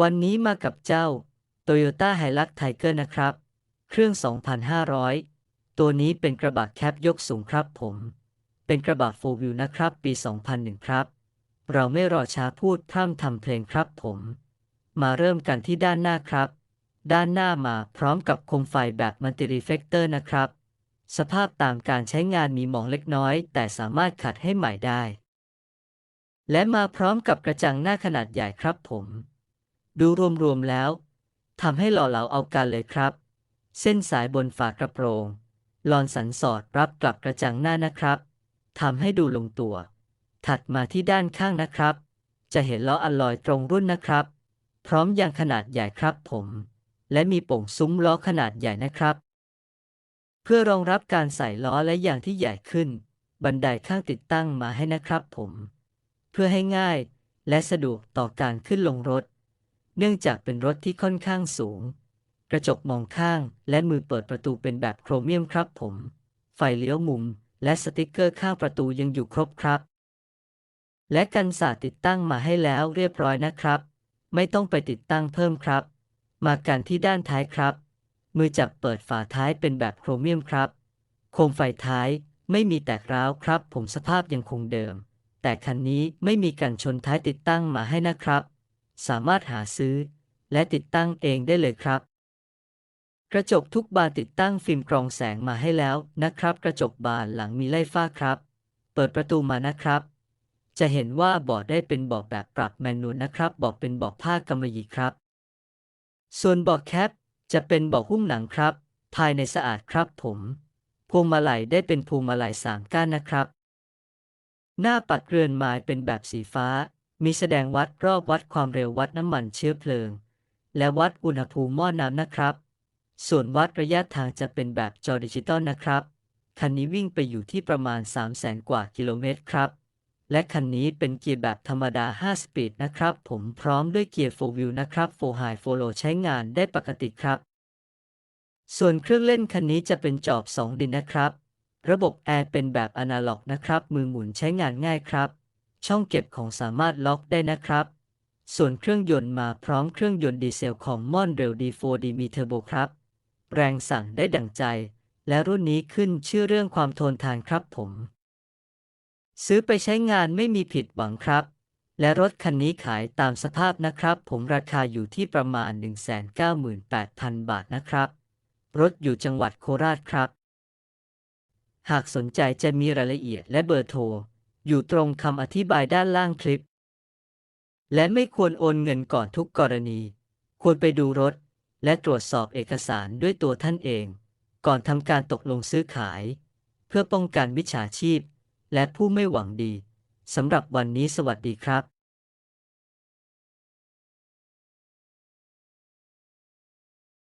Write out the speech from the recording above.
วันนี้มากับเจ้า Toyota Hilux Tiger นะครับ เครื่อง 2,500 ตัวนี้เป็นกระบะแคปยกสูงครับผม เป็นกระบะ 4 Wheel นะครับ ปี 2001 ครับ เราไม่รอช้าพูดพร่ำทำเพลงครับผม มาเริ่มกันที่ด้านหน้าครับ ด้านหน้ามาพร้อมกับโคมไฟแบบมัลติรีเฟกเตอร์นะครับ สภาพตามการใช้งานมีหมองเล็กน้อย แต่สามารถขัดให้ใหม่ได้ และมาพร้อมกับกระจังหน้าขนาดใหญ่ครับผม ดูรวมๆแล้วทำให้หล่อเหลาเอากันเลยครับ เส้นสายบนฝากระโปรง ลอนสันสอดรับกลับกระจังหน้านะครับทำให้ดูลงตัว ถัดมาที่ด้านข้างนะครับ จะเห็นล้ออัลลอยตรงรุ่นนะครับ พร้อมยางขนาดใหญ่ครับผม และมีโป่งซุ้มล้อขนาดใหญ่นะครับ เพื่อรองรับการใส่ล้อและยางที่ใหญ่ขึ้น บันไดข้างติดตั้งมาให้นะครับผม เพื่อให้ง่ายและสะดวกต่อการขึ้นลงรถ เนื่องจากเป็นรถที่ค่อนข้างสูง กระจกมองข้างและมือเปิดประตูเป็นแบบโครเมียมครับผม ไฟเลี้ยวมุม และสติกเกอร์ข้างประตูยังอยู่ครบครับ และกันสาดติดตั้งมาให้แล้วเรียบร้อยนะครับ ไม่ต้องไปติดตั้งเพิ่มครับ มากันที่ด้านท้ายครับ มือจับเปิดฝาท้ายเป็นแบบโครเมียมครับ โคมไฟท้ายไม่มีแตกร้าวครับ ผมสภาพยังคงเดิม แต่คันนี้ไม่มีกันชนท้ายติดตั้งมาให้นะครับ สามารถหาซื้อ และติดตั้งเองได้เลยครับ กระจกทุกบานติดตั้งฟิล์มกรองแสงมาให้แล้วนะครับ กระจกบานหลังมีไล่ฟ้าครับ เปิดประตูมานะครับ จะเห็นว่าเบาะได้เป็นเบาะแบบปรับแมนนวลนะครับเบาะเป็นเบาะผ้ากำมะหยี่ครับ ส่วนเบาะแคปจะเป็นเบาะหุ้มหนังครับ ภายในสะอาดครับผมพวงมาลัยได้เป็นพวงมาลัยสามก้านนะครับ หน้าปัดเรือนไม้เป็นแบบสีฟ้า มีแสดงวัดรอบวัดความเร็ววัดน้ำมันเชื้อเพลิง และวัดอุณหภูมิหม้อน้ำนะครับ ส่วนวัดระยะทางจะเป็นแบบจอดิจิตอลนะครับ คันนี้วิ่งไปอยู่ที่ประมาณ 3 0 0แสนกว่ากิโลเมตรครับ และคันนี้เป็นเกียร์แบบธรรมดา 5 สปีดนะครับ ผมพร้อมด้วยเกียร์ 4 wheel นะครับ 4 high 4 low ใช้งานได้ปกติครับ ส่วนเครื่องเล่นคันนี้จะเป็นจอบ 2 ดินนะครับ ระบบแอร์เป็นแบบอนาล็อกนะครับ มือหมุนใช้งานง่ายครับ ช่องเก็บของสามารถล็อกได้นะครับ ส่วนเครื่องยนต์มาพร้อมเครื่องยนต์ดีเซลของมอนเรล D4D มีเทอร์โบครับ แรงสั่งได้ดั่งใจ และรุ่นนี้ขึ้นชื่อเรื่องความทนทานครับผม ซื้อไปใช้งานไม่มีผิดหวังครับ และรถคันนี้ขายตามสภาพนะครับ ผมราคาอยู่ที่ประมาณ 198,000 บาทนะครับ รถอยู่จังหวัดโคราชครับ หากสนใจจะมีรายละเอียดและเบอร์โทร อยู่ตรงคำอธิบายด้านล่างคลิป และไม่ควรโอนเงินก่อนทุกกรณี ควรไปดูรถ และตรวจสอบเอกสารด้วยตัวท่านเอง ก่อนทำการตกลงซื้อขาย เพื่อป้องกันมิจฉาชีพ และผู้ไม่หวังดีสำหรับวันนี้สวัสดีครับ